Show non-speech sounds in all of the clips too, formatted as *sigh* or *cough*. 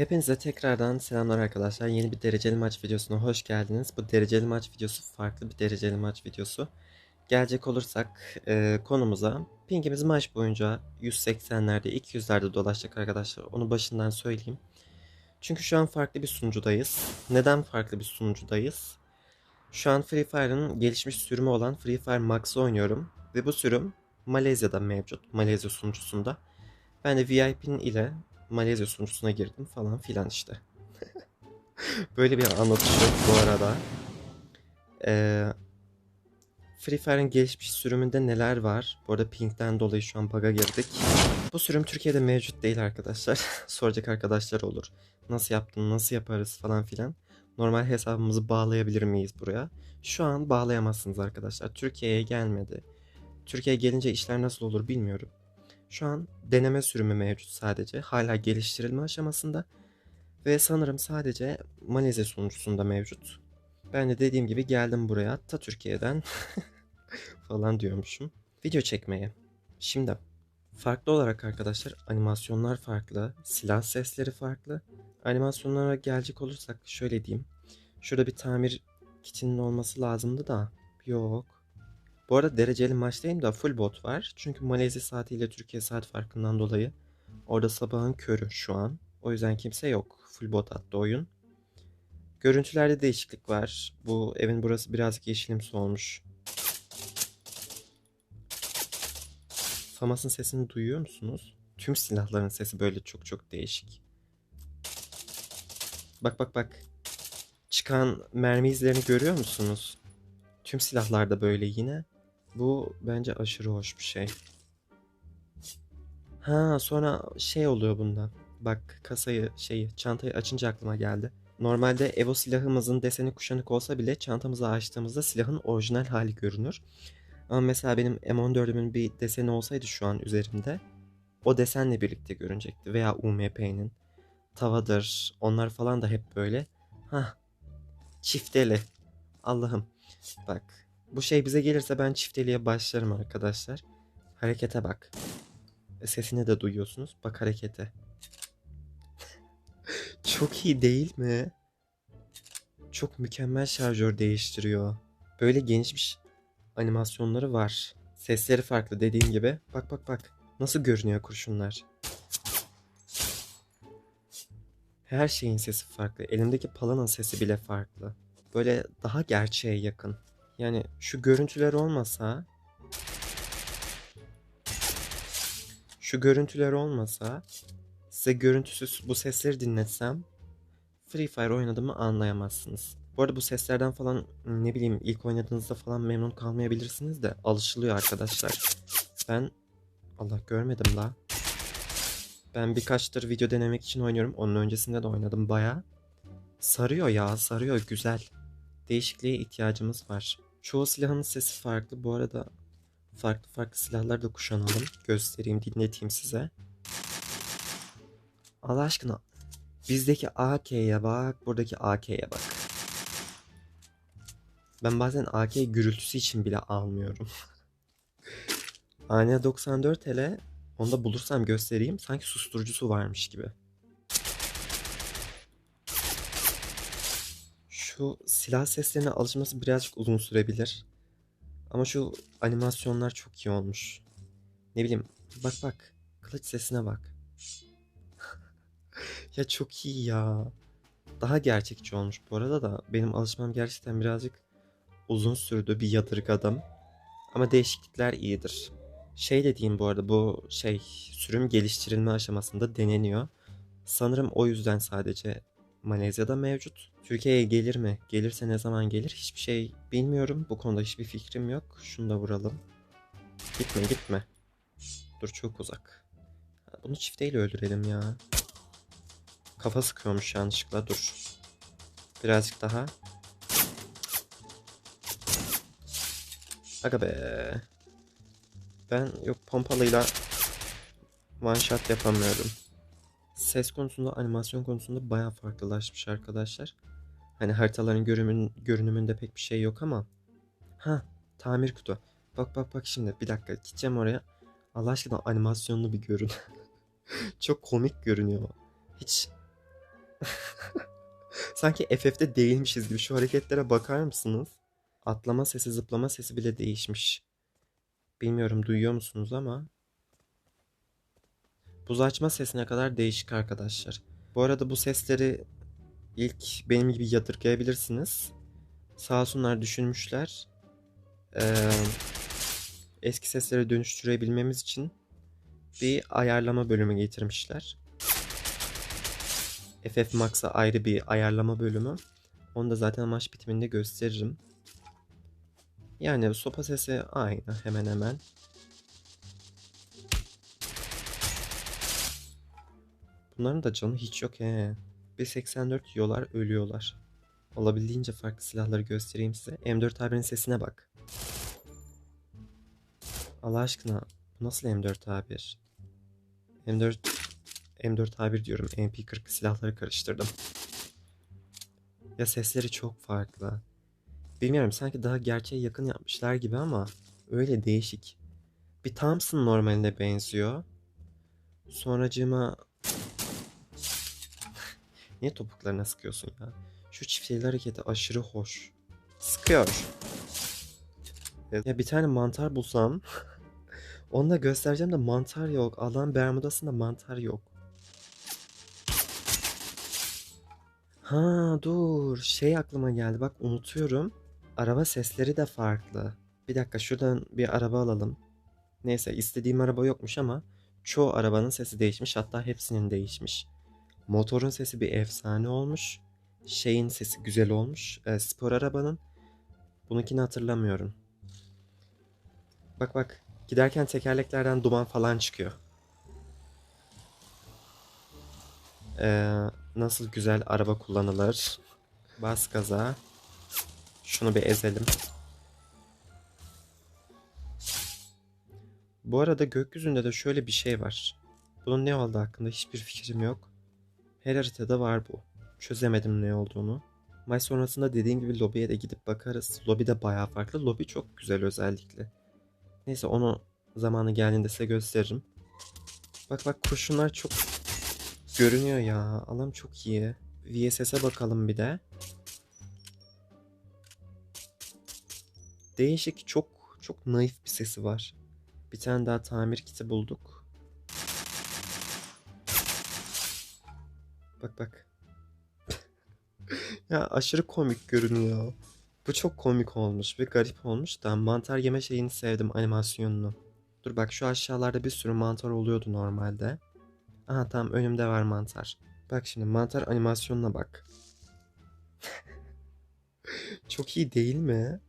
Hepinize tekrardan selamlar arkadaşlar. Yeni bir dereceli maç videosuna hoş geldiniz. Bu dereceli maç videosu farklı bir dereceli maç videosu. Gelecek olursak e, konumuza pingimiz maç boyunca 180'lerde 200'lerde dolaşacak arkadaşlar. Onu başından söyleyeyim. Çünkü şu an farklı bir sunucudayız. Neden farklı bir sunucudayız? Şu an Free Fire'ın gelişmiş sürümü olan Free Fire Max'ı oynuyorum. Ve bu sürüm Malezya'da mevcut. Malezya sunucusunda. Ben de VIP'nin ile Malezya sunucusuna girdim falan filan işte. *laughs* Böyle bir anlatış yok bu arada. Ee, Free Fire'ın gelişmiş sürümünde neler var? Bu arada ping'den dolayı şu an bug'a girdik. Bu sürüm Türkiye'de mevcut değil arkadaşlar. *laughs* Soracak arkadaşlar olur. Nasıl yaptın, nasıl yaparız falan filan. Normal hesabımızı bağlayabilir miyiz buraya? Şu an bağlayamazsınız arkadaşlar. Türkiye'ye gelmedi. Türkiye'ye gelince işler nasıl olur bilmiyorum. Şu an deneme sürümü mevcut sadece. Hala geliştirilme aşamasında. Ve sanırım sadece Malezya sunucusunda mevcut. Ben de dediğim gibi geldim buraya ta Türkiye'den *laughs* falan diyormuşum. Video çekmeye. Şimdi farklı olarak arkadaşlar animasyonlar farklı, silah sesleri farklı. Animasyonlara gelecek olursak şöyle diyeyim. Şurada bir tamir kitinin olması lazımdı da yok. Bu arada dereceli maçtayım da full bot var. Çünkü Malezya saatiyle Türkiye saat farkından dolayı orada sabahın körü şu an. O yüzden kimse yok. Full bot attı oyun. Görüntülerde değişiklik var. Bu evin burası birazcık yeşilimsi olmuş. Famas'ın sesini duyuyor musunuz? Tüm silahların sesi böyle çok çok değişik. Bak bak bak. Çıkan mermi izlerini görüyor musunuz? Tüm silahlarda böyle yine. Bu bence aşırı hoş bir şey. Ha sonra şey oluyor bunda. Bak kasayı şeyi çantayı açınca aklıma geldi. Normalde Evo silahımızın deseni kuşanık olsa bile çantamızı açtığımızda silahın orijinal hali görünür. Ama mesela benim M14'ümün bir deseni olsaydı şu an üzerimde o desenle birlikte görünecekti. Veya UMP'nin tavadır onlar falan da hep böyle. Hah çifteli. Allah'ım bak bu şey bize gelirse ben çifteliğe başlarım arkadaşlar. Harekete bak. E, Sesini de duyuyorsunuz. Bak harekete. *laughs* Çok iyi değil mi? Çok mükemmel şarjör değiştiriyor. Böyle genişmiş animasyonları var. Sesleri farklı dediğim gibi. Bak bak bak. Nasıl görünüyor kurşunlar. Her şeyin sesi farklı. Elimdeki palanın sesi bile farklı. Böyle daha gerçeğe yakın. Yani şu görüntüler olmasa şu görüntüler olmasa size görüntüsüz bu sesleri dinletsem Free Fire oynadığımı anlayamazsınız. Bu arada bu seslerden falan ne bileyim ilk oynadığınızda falan memnun kalmayabilirsiniz de alışılıyor arkadaşlar. Ben Allah görmedim la. Ben birkaçtır video denemek için oynuyorum. Onun öncesinde de oynadım baya. Sarıyor ya sarıyor güzel. Değişikliğe ihtiyacımız var. Çoğu silahın sesi farklı. Bu arada farklı farklı silahlar da kuşanalım. Göstereyim, dinleteyim size. Allah aşkına bizdeki AK'ye bak, buradaki AK'ye bak. Ben bazen AK gürültüsü için bile almıyorum. *laughs* AN94 hele onu da bulursam göstereyim. Sanki susturucusu varmış gibi. Şu silah seslerine alışması birazcık uzun sürebilir. Ama şu animasyonlar çok iyi olmuş. Ne bileyim bak bak kılıç sesine bak. *laughs* ya çok iyi ya. Daha gerçekçi olmuş bu arada da benim alışmam gerçekten birazcık uzun sürdü bir yadırgadım. Ama değişiklikler iyidir. Şey dediğim bu arada bu şey sürüm geliştirilme aşamasında deneniyor. Sanırım o yüzden sadece Malezya'da mevcut. Türkiye'ye gelir mi? Gelirse ne zaman gelir? Hiçbir şey bilmiyorum. Bu konuda hiçbir fikrim yok. Şunu da vuralım. Gitme gitme. Dur çok uzak. Bunu çifteyle öldürelim ya. Kafa sıkıyormuş yanlışlıkla. Dur. Birazcık daha. Aga be. Ben yok pompalıyla one shot yapamıyorum. Ses konusunda, animasyon konusunda bayağı farklılaşmış arkadaşlar. Hani haritaların görünümün, görünümünde pek bir şey yok ama. Ha, tamir kutu. Bak bak bak şimdi bir dakika gideceğim oraya. Allah aşkına animasyonlu bir görün. *laughs* Çok komik görünüyor. Hiç *laughs* Sanki FF'de değilmişiz gibi şu hareketlere bakar mısınız? Atlama sesi, zıplama sesi bile değişmiş. Bilmiyorum duyuyor musunuz ama. Buz açma sesine kadar değişik arkadaşlar. Bu arada bu sesleri ilk benim gibi yadırgayabilirsiniz. Sağ olsunlar düşünmüşler. Ee, eski sesleri dönüştürebilmemiz için bir ayarlama bölümü getirmişler. FF Max'a ayrı bir ayarlama bölümü. Onu da zaten maç bitiminde gösteririm. Yani sopa sesi aynı hemen hemen. Bunların da canı hiç yok he. 1.84 yiyorlar ölüyorlar. Olabildiğince farklı silahları göstereyim size. M4 abinin sesine bak. Allah aşkına bu nasıl M4 A1? M4 M4 A1 diyorum. MP40 silahları karıştırdım. Ya sesleri çok farklı. Bilmiyorum sanki daha gerçeğe yakın yapmışlar gibi ama öyle değişik. Bir Thompson normaline benziyor. Sonracığıma Niye topuklarına sıkıyorsun ya? Şu çifteli hareketi aşırı hoş. Sıkıyor. Ya bir tane mantar bulsam *laughs* onu da göstereceğim de mantar yok. Allah'ın Bermudası'nda mantar yok. Ha dur şey aklıma geldi bak unutuyorum. Araba sesleri de farklı. Bir dakika şuradan bir araba alalım. Neyse istediğim araba yokmuş ama çoğu arabanın sesi değişmiş hatta hepsinin değişmiş. Motorun sesi bir efsane olmuş. Şeyin sesi güzel olmuş. E, spor arabanın. Bununkini hatırlamıyorum. Bak bak. Giderken tekerleklerden duman falan çıkıyor. Ee, nasıl güzel araba kullanılır. Bas gaza. Şunu bir ezelim. Bu arada gökyüzünde de şöyle bir şey var. Bunun ne olduğu hakkında hiçbir fikrim yok. Her haritada var bu. Çözemedim ne olduğunu. Maç sonrasında dediğim gibi lobiye de gidip bakarız. Lobi de bayağı farklı. Lobi çok güzel özellikle. Neyse onu zamanı geldiğinde size gösteririm. Bak bak kurşunlar çok görünüyor ya. Alam çok iyi. VSS'e bakalım bir de. Değişik çok çok naif bir sesi var. Bir tane daha tamir kiti bulduk. Bak bak. ya aşırı komik görünüyor. Bu çok komik olmuş ve garip olmuş da mantar yeme şeyini sevdim animasyonunu. Dur bak şu aşağılarda bir sürü mantar oluyordu normalde. Aha tamam önümde var mantar. Bak şimdi mantar animasyonuna bak. *laughs* çok iyi değil mi?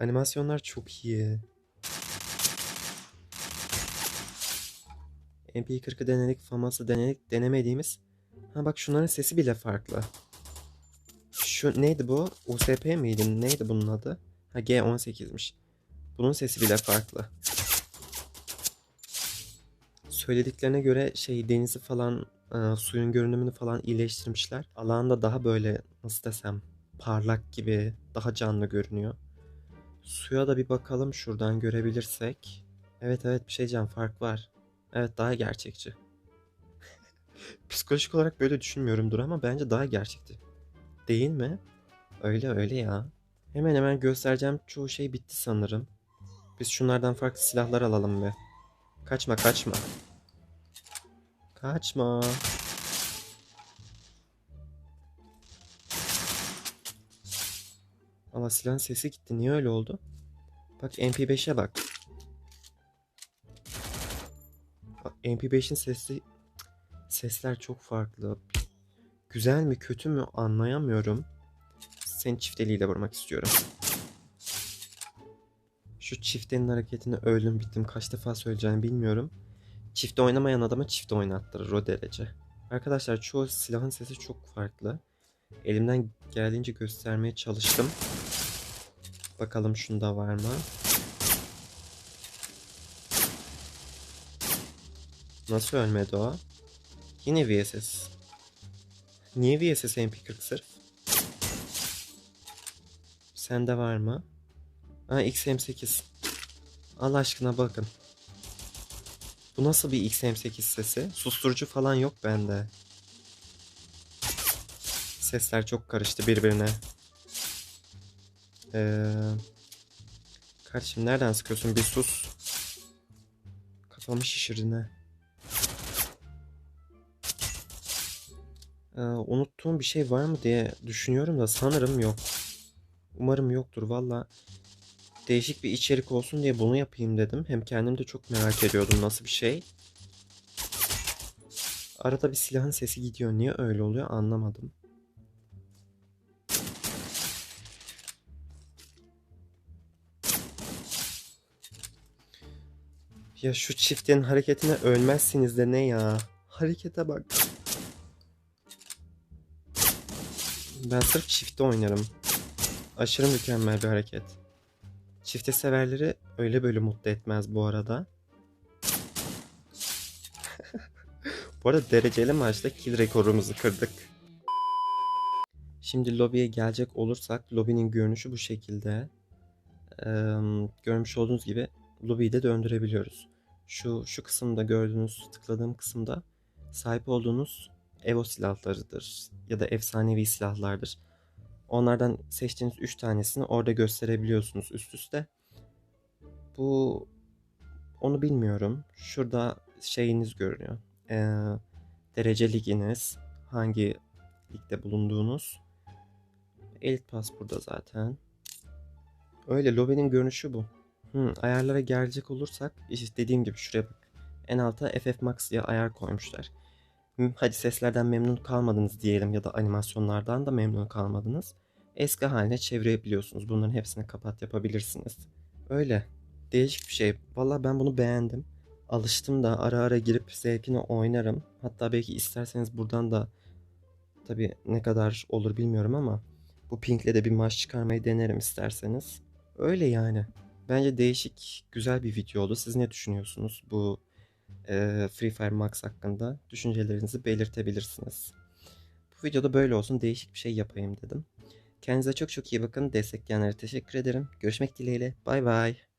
Animasyonlar çok iyi. MP40'ı denedik, FAMAS'ı denedik, denemediğimiz. Ha bak şunların sesi bile farklı. Şu neydi bu? USP miydi? Neydi bunun adı? Ha G18'miş. Bunun sesi bile farklı. Söylediklerine göre şey denizi falan e, suyun görünümünü falan iyileştirmişler. Alanda daha böyle nasıl desem parlak gibi daha canlı görünüyor. Suya da bir bakalım şuradan görebilirsek. Evet evet bir şey can fark var. Evet daha gerçekçi. *laughs* Psikolojik olarak böyle düşünmüyorumdur ama bence daha gerçekti. Değil mi? Öyle öyle ya. Hemen hemen göstereceğim çoğu şey bitti sanırım. Biz şunlardan farklı silahlar alalım be. Kaçma kaçma. Kaçma. Ama silahın sesi gitti. Niye öyle oldu? Bak MP5'e bak. MP5'in sesi sesler çok farklı. Güzel mi kötü mü anlayamıyorum. Seni çifteliğiyle vurmak istiyorum. Şu çiftenin hareketini öldüm bittim. Kaç defa söyleyeceğimi bilmiyorum. Çifte oynamayan adama çifte oynattırır o derece. Arkadaşlar çoğu silahın sesi çok farklı. Elimden geldiğince göstermeye çalıştım. Bakalım şunda var mı? Nasıl ölmedi o? Yine VSS. Niye VSS MP40 sırf? Sende var mı? Ha XM8. Allah aşkına bakın. Bu nasıl bir XM8 sesi? Susturucu falan yok bende. Sesler çok karıştı birbirine. Ee, kardeşim nereden sıkıyorsun? Bir sus. Kafamı şişirdin ha. Ee, unuttuğum bir şey var mı diye düşünüyorum da sanırım yok. Umarım yoktur valla. Değişik bir içerik olsun diye bunu yapayım dedim. Hem kendim de çok merak ediyordum nasıl bir şey. Arada bir silahın sesi gidiyor. Niye öyle oluyor anlamadım. Ya şu çiftin hareketine ölmezsiniz de ne ya? Harekete bak. Ben sırf çifte oynarım. Aşırı mükemmel bir hareket. Çifte severleri öyle böyle mutlu etmez bu arada. *laughs* bu arada dereceli maçta kill rekorumuzu kırdık. Şimdi lobiye gelecek olursak lobinin görünüşü bu şekilde. Ee, görmüş olduğunuz gibi lobiyi de döndürebiliyoruz. Şu şu kısımda gördüğünüz tıkladığım kısımda sahip olduğunuz Evo silahlarıdır ya da efsanevi silahlardır. Onlardan seçtiğiniz 3 tanesini orada gösterebiliyorsunuz üst üste. Bu onu bilmiyorum. Şurada şeyiniz görünüyor. Ee, derece liginiz, hangi ligde bulunduğunuz. Elite Pass burada zaten. Öyle lobinin görünüşü bu. Hmm, ayarlara gelecek olursak işte dediğim gibi şuraya bak. En alta FF Max diye ayar koymuşlar. Hadi seslerden memnun kalmadınız diyelim ya da animasyonlardan da memnun kalmadınız. Eski haline çevirebiliyorsunuz. Bunların hepsini kapat yapabilirsiniz. Öyle. Değişik bir şey. Valla ben bunu beğendim. Alıştım da ara ara girip zevkine oynarım. Hatta belki isterseniz buradan da tabi ne kadar olur bilmiyorum ama bu Pink'le de bir maç çıkarmayı denerim isterseniz. Öyle yani. Bence değişik, güzel bir video oldu. Siz ne düşünüyorsunuz bu e, Free Fire Max hakkında? Düşüncelerinizi belirtebilirsiniz. Bu videoda böyle olsun, değişik bir şey yapayım dedim. Kendinize çok çok iyi bakın. Destekleyenlere teşekkür ederim. Görüşmek dileğiyle. Bay bay.